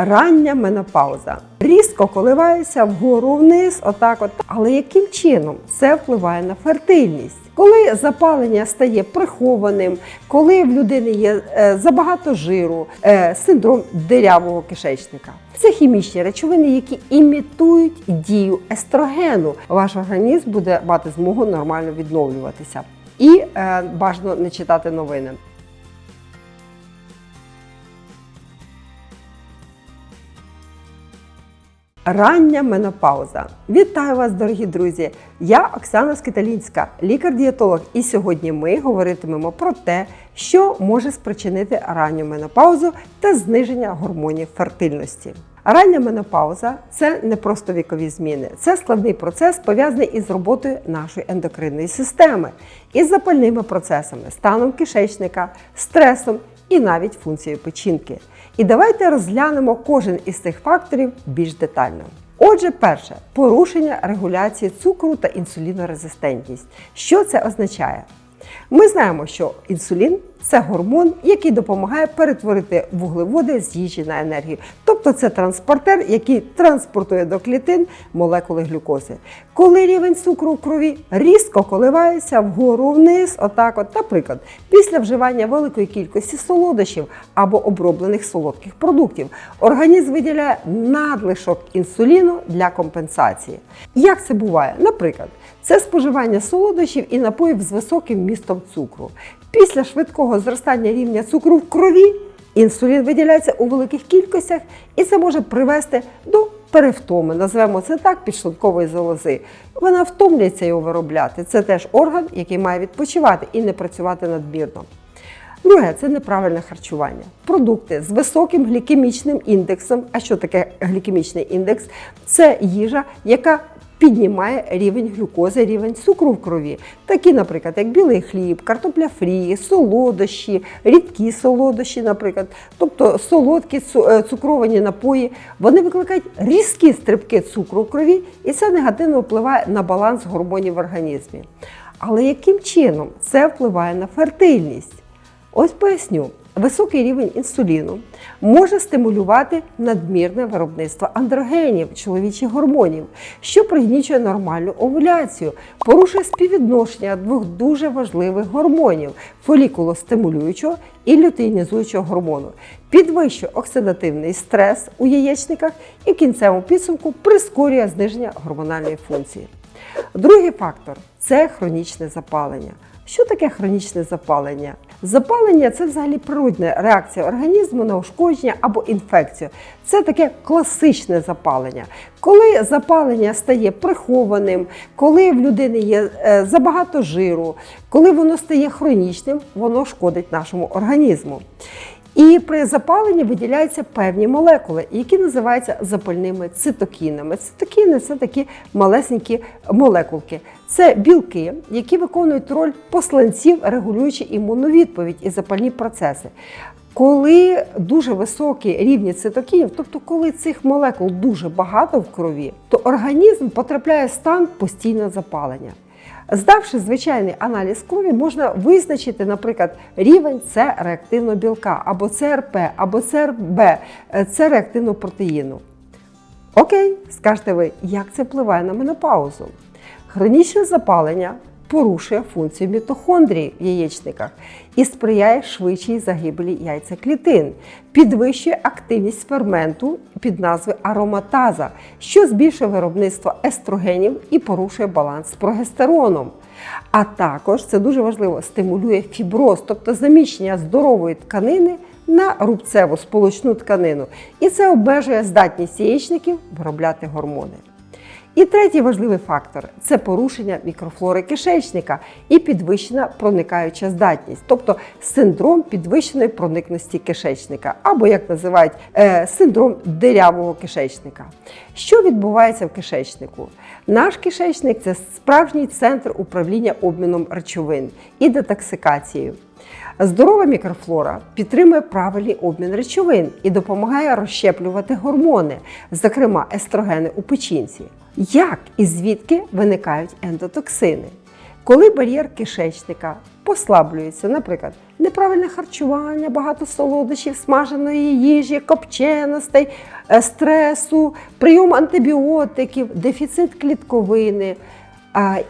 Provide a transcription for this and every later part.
Рання менопауза різко коливається вгору вниз, отак, от. Але яким чином це впливає на фертильність? Коли запалення стає прихованим, коли в людини є е, забагато жиру, е, синдром дирявого кишечника. Це хімічні речовини, які імітують дію естрогену. Ваш організм буде мати змогу нормально відновлюватися. І е, бажано не читати новини. Рання менопауза. Вітаю вас, дорогі друзі! Я Оксана Скиталінська, лікар-дієтолог, і сьогодні ми говоритимемо про те, що може спричинити ранню менопаузу та зниження гормонів фертильності. Рання менопауза це не просто вікові зміни, це складний процес, пов'язаний із роботою нашої ендокринної системи, із запальними процесами, станом кишечника, стресом і навіть функцією печінки. І давайте розглянемо кожен із цих факторів більш детально. Отже, перше порушення регуляції цукру та інсулінорезистентність. Що це означає? Ми знаємо, що інсулін це гормон, який допомагає перетворити вуглеводи з їжі на енергію. Тобто це транспортер, який транспортує до клітин молекули глюкози. Коли рівень цукру в крові різко коливається вгору вниз, отак, от, наприклад, після вживання великої кількості солодощів або оброблених солодких продуктів, організм виділяє надлишок інсуліну для компенсації. Як це буває? Наприклад, це споживання солодощів і напоїв з високим містом цукру. Після швидкого зростання рівня цукру в крові інсулін виділяється у великих кількостях, і це може привести до перевтоми, назвемо це так, підшлункової залози. Вона втомлюється його виробляти. Це теж орган, який має відпочивати і не працювати надмірно. Друге це неправильне харчування. Продукти з високим глікемічним індексом. А що таке глікемічний індекс? Це їжа, яка піднімає рівень глюкози, рівень цукру в крові. Такі, наприклад, як білий хліб, картопля фрі, солодощі, рідкі солодощі, наприклад, тобто солодкі е, цукровані напої, вони викликають різкі стрибки цукру в крові, і це негативно впливає на баланс гормонів в організмі. Але яким чином це впливає на фертильність? Ось поясню. Високий рівень інсуліну може стимулювати надмірне виробництво андрогенів, чоловічих гормонів, що пригнічує нормальну овуляцію, порушує співвідношення двох дуже важливих гормонів фолікулостимулюючого і лютеїнізуючого гормону, підвищує оксидативний стрес у яєчниках і в кінцевому підсумку прискорює зниження гормональної функції. Другий фактор це хронічне запалення. Що таке хронічне запалення? Запалення це взагалі природна реакція організму на ушкодження або інфекцію. Це таке класичне запалення. Коли запалення стає прихованим, коли в людини є е, забагато жиру, коли воно стає хронічним, воно шкодить нашому організму. І при запаленні виділяються певні молекули, які називаються запальними цитокінами. Цитокіни це такі малесенькі молекулки. Це білки, які виконують роль посланців, регулюючи імунну відповідь і запальні процеси. Коли дуже високі рівні цитокінів, тобто коли цих молекул дуже багато в крові, то організм потрапляє в стан постійного запалення. Здавши звичайний аналіз крові, можна визначити, наприклад, рівень С реактивного білка, або ЦРП, або ЦРБ, С реактивного протеїну. Окей, скажете ви, як це впливає на менопаузу? Хронічне запалення порушує функцію мітохондрії в яєчниках і сприяє швидшій загибелі яйцеклітин, підвищує активність ферменту під назвою ароматаза, що збільшує виробництво естрогенів і порушує баланс з прогестероном. А також це дуже важливо стимулює фіброз, тобто заміщення здорової тканини на рубцеву сполучну тканину. І це обмежує здатність яєчників виробляти гормони. І третій важливий фактор це порушення мікрофлори кишечника і підвищена проникаюча здатність, тобто синдром підвищеної проникності кишечника, або як називають е, синдром дирявого кишечника. Що відбувається в кишечнику? Наш кишечник це справжній центр управління обміном речовин і детоксикацією. Здорова мікрофлора підтримує правильний обмін речовин і допомагає розщеплювати гормони, зокрема естрогени у печінці. Як і звідки виникають ендотоксини? Коли бар'єр кишечника послаблюється, наприклад, неправильне харчування, багато солодощів, смаженої їжі, копченостей, е, стресу, прийом антибіотиків, дефіцит клітковини.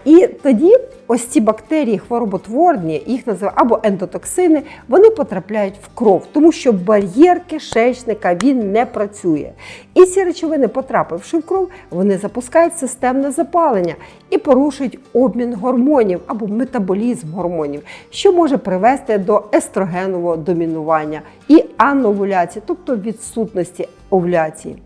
І тоді ось ці бактерії хвороботворні, їх називають або ендотоксини, вони потрапляють в кров, тому що бар'єр кишечника він не працює. І ці речовини, потрапивши в кров, вони запускають системне запалення і порушують обмін гормонів або метаболізм гормонів, що може привести до естрогенового домінування і ановуляції, тобто відсутності овуляції.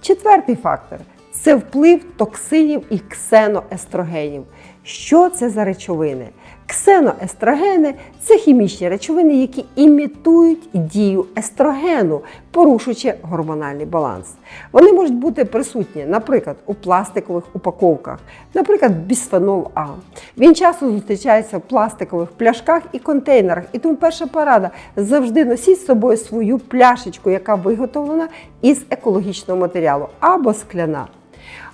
Четвертий фактор це вплив токсинів і ксеноестрогенів. Що це за речовини? Ксеноестрогени це хімічні речовини, які імітують дію естрогену, порушуючи гормональний баланс. Вони можуть бути присутні, наприклад, у пластикових упаковках, наприклад, бісфенол А. Він часто зустрічається в пластикових пляшках і контейнерах. І тому перша порада завжди носіть з собою свою пляшечку, яка виготовлена із екологічного матеріалу або скляна.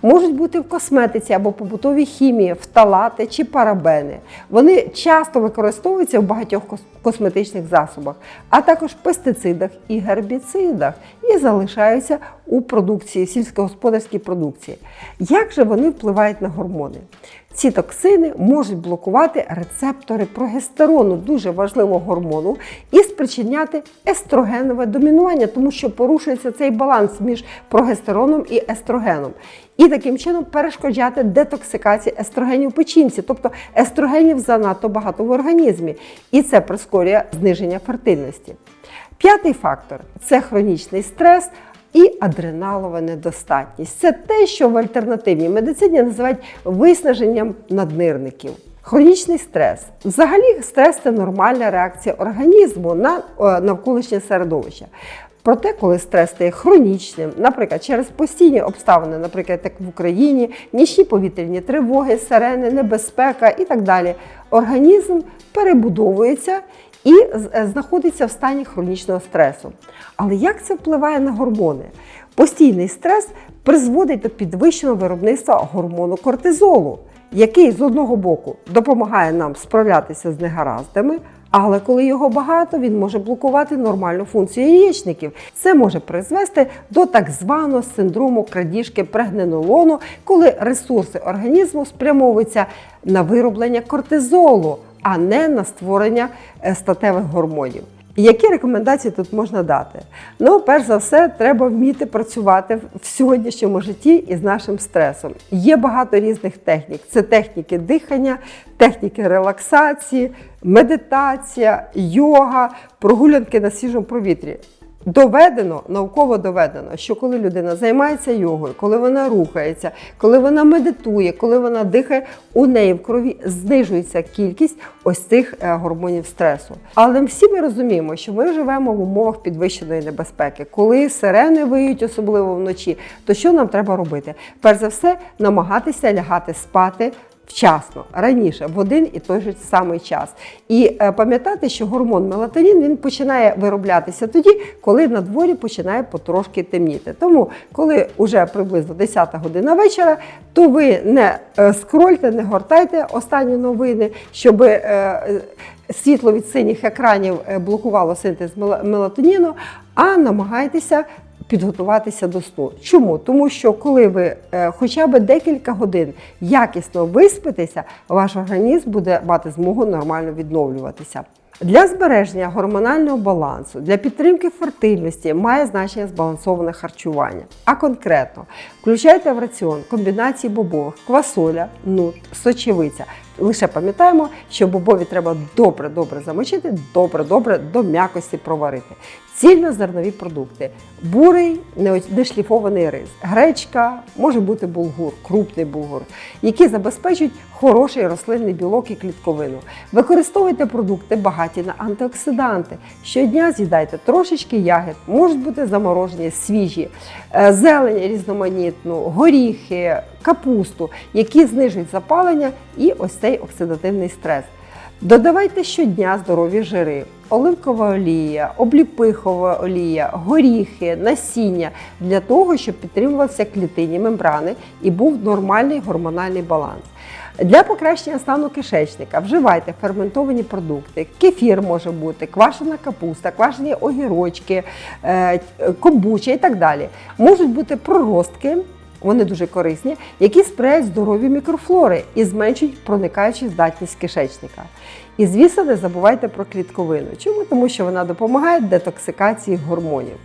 Можуть бути в косметиці або побутовій хімії, фталати чи парабени. Вони часто використовуються в багатьох косметичних засобах, а також пестицидах і гербіцидах і залишаються у продукції, сільськогосподарській продукції. Як же вони впливають на гормони? Ці токсини можуть блокувати рецептори прогестерону, дуже важливого гормону, і спричиняти естрогенове домінування, тому що порушується цей баланс між прогестероном і естрогеном. І таким чином перешкоджати детоксикації естрогенів печінці, тобто естрогенів занадто багато в організмі, і це прискорює зниження фертильності. П'ятий фактор це хронічний стрес. І адреналова недостатність це те, що в альтернативній медицині називають виснаженням наднирників. Хронічний стрес. Взагалі, стрес це нормальна реакція організму на навколишнє середовище. Проте, коли стрес стає хронічним, наприклад, через постійні обставини, наприклад, як в Україні, нічні повітряні тривоги, сирени, небезпека і так далі, організм перебудовується і е, знаходиться в стані хронічного стресу. Але як це впливає на гормони? Постійний стрес призводить до підвищеного виробництва гормону кортизолу, який з одного боку допомагає нам справлятися з негараздами. Але коли його багато, він може блокувати нормальну функцію яєчників. Це може призвести до так званого синдрому крадіжки прегненолону, коли ресурси організму спрямовуються на вироблення кортизолу, а не на створення е, статевих гормонів. Які рекомендації тут можна дати? Ну, перш за все, треба вміти працювати в- сьогоднішньому житті із нашим стресом. Є багато різних технік. Це техніки дихання, техніки релаксації, медитація, йога, прогулянки на свіжому повітрі. Доведено, науково доведено, що коли людина займається йогою, коли вона рухається, коли вона медитує, коли вона дихає, у неї в крові знижується кількість ось цих е, гормонів стресу. Але всі ми розуміємо, що ми живемо в умовах підвищеної небезпеки. Коли сирени виють, особливо вночі, то що нам треба робити? Перш за все, намагатися лягати спати вчасно, раніше, в один і той же самий час. І е, пам'ятати, що гормон мелатонін він починає вироблятися тоді, коли на дворі починає потрошки темніти. Тому, коли вже приблизно 10 година вечора, то ви не е, скрольте, не гортайте останні новини, щоб е, світло від синіх екранів блокувало синтез мелатоніну, а намагайтеся підготуватися до сну. Чому? Тому що коли ви е, хоча б декілька годин якісно виспитеся, ваш організм буде мати змогу нормально відновлюватися. Для збереження гормонального балансу, для підтримки фертильності має значення збалансоване харчування. А конкретно включайте в раціон комбінації бобових, квасоля, нут, сочевиця. Лише пам'ятаємо, що бобові треба добре-добре замочити, добре-добре до м'якості проварити. Цільнозернові продукти, бурий не- нешліфований рис, гречка, може бути булгур, крупний булгур, які забезпечують хороший рослинний білок і клітковину. Використовуйте продукти багаті на антиоксиданти. Щодня з'їдайте трошечки ягід, можуть бути заморожені, свіжі, е, зелень різноманітну, горіхи, капусту, які знижують запалення і ось цей оксидативний стрес. Додавайте щодня здорові жири, оливкова олія, обліпихова олія, горіхи, насіння для того, щоб підтримувалися клітинні мембрани і був нормальний гормональний баланс. Для покращення стану кишечника вживайте ферментовані продукти. Кефір може бути, квашена капуста, квашені огірочки, е, комбуча і так далі. Можуть бути проростки. Вони дуже корисні, які сприяють здоров'ю мікрофлори і зменшують проникаючу здатність кишечника. І звісно, не забувайте про клітковину. Чому? Тому що вона допомагає детоксикації гормонів.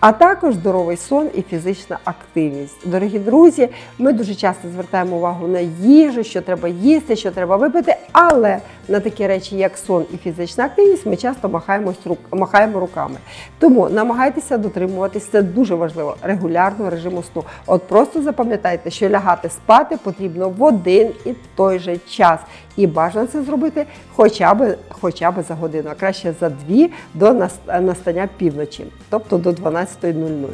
А також здоровий сон і фізична активність. Дорогі друзі, ми дуже часто звертаємо увагу на їжу, що треба їсти, що треба випити, але на такі речі, як сон і фізична активність, ми часто махаємо, махаємо руками. Тому намагайтеся дотримуватися, це дуже важливо, регулярного режиму сну. От просто запам'ятайте, що лягати спати потрібно в один і той же час. І бажано це зробити хоча б, хоча б за годину, а краще за дві до настання півночі, тобто до 12.00.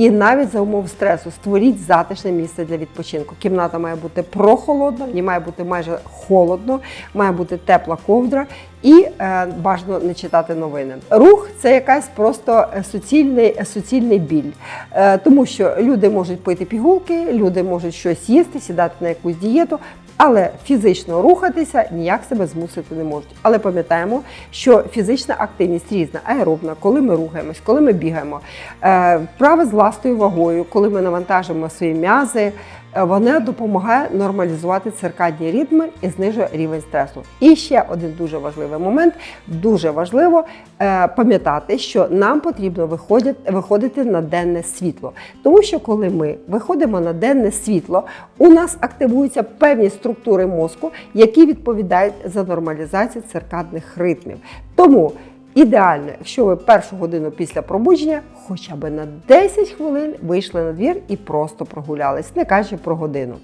І навіть за умов стресу створіть затишне місце для відпочинку. Кімната має бути прохолодна, в ній має бути майже холодно, має бути тепла ковдра і е, бажано не читати новини. Рух це якась просто суцільний, суцільний біль, е, тому що люди можуть пити пігулки, люди можуть щось їсти, сідати на якусь дієту. Але фізично рухатися ніяк себе змусити не можуть. Але пам'ятаємо, що фізична активність різна, аеробна, коли ми рухаємось, коли ми бігаємо, е, вправи з власною вагою, коли ми навантажуємо свої м'язи, е, вона допомагає нормалізувати циркадні ритми і знижує рівень стресу. І ще один дуже важливий момент: дуже важливо е, пам'ятати, що нам потрібно виходити на денне світло. Тому що коли ми виходимо на денне світло, у нас активуються певні структури мозку, які відповідають за нормалізацію циркадних ритмів. Тому Ідеально, якщо ви першу годину після пробудження хоча б на 10 хвилин вийшли на двір і просто прогулялись, не кажучи про годину.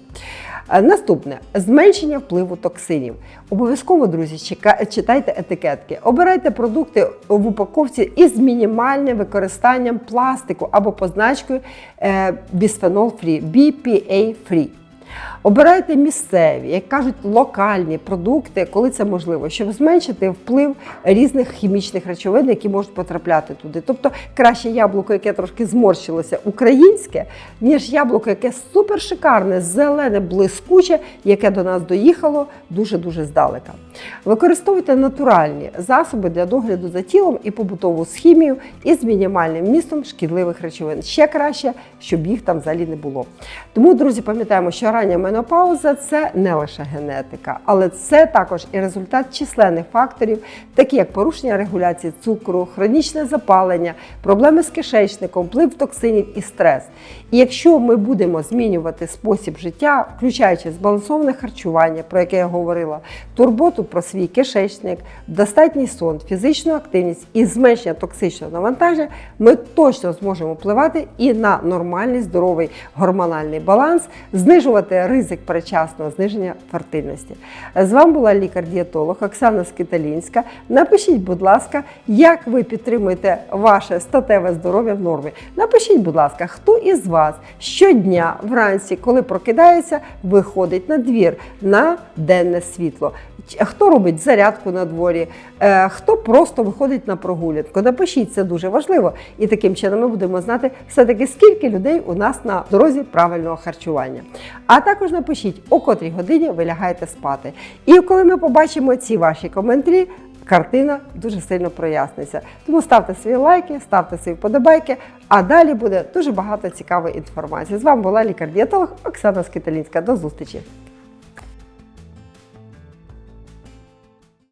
Е, наступне зменшення впливу токсинів. Обов'язково, друзі, читайте етикетки. Обирайте продукти в упаковці із мінімальним використанням пластику або позначкою е, біспhenol free, BPA free. Обирайте місцеві, як кажуть, локальні продукти, коли це можливо, щоб зменшити вплив різних хімічних речовин, які можуть потрапляти туди. Тобто краще яблуко, яке трошки зморщилося, українське, ніж яблуко, яке супер шикарне, зелене, блискуче, яке до нас доїхало дуже-дуже здалека. Використовуйте натуральні засоби для догляду за тілом і побутову схімію із мінімальним містом шкідливих речовин. Ще краще, щоб їх там взагалі не було. Тому, друзі, пам'ятаємо, що рання менопауза це не лише генетика, але це також і результат численних факторів, такі як порушення регуляції цукру, хронічне запалення, проблеми з кишечником, вплив токсинів і стрес. І якщо ми будемо змінювати спосіб життя, включаючи збалансоване харчування, про яке я говорила, турботу про свій кишечник, достатній сон, фізичну активність і зменшення токсичного навантаження, ми точно зможемо впливати і на нормальний здоровий гормональний баланс, знижувати ризик перечасного зниження фертильності. З вами була лікар-дієтолог Оксана Скиталінська. Напишіть, будь ласка, як ви підтримуєте ваше статеве здоров'я в нормі. Напишіть, будь ласка, хто із вас щодня вранці, коли прокидається, виходить на двір на денне світло. Хто робить зарядку на дворі, е, хто просто виходить на прогулянку. Напишіть, це дуже важливо. І таким чином ми будемо знати все-таки, скільки людей у нас на дорозі правильного харчування. А також напишіть, о котрій годині ви лягаєте спати. І коли ми побачимо ці ваші коментарі, картина дуже сильно проясниться. Тому ставте свої лайки, ставте свої вподобайки, а далі буде дуже багато цікавої інформації. З вами була лікар-дієтолог Оксана Скиталінська. До зустрічі!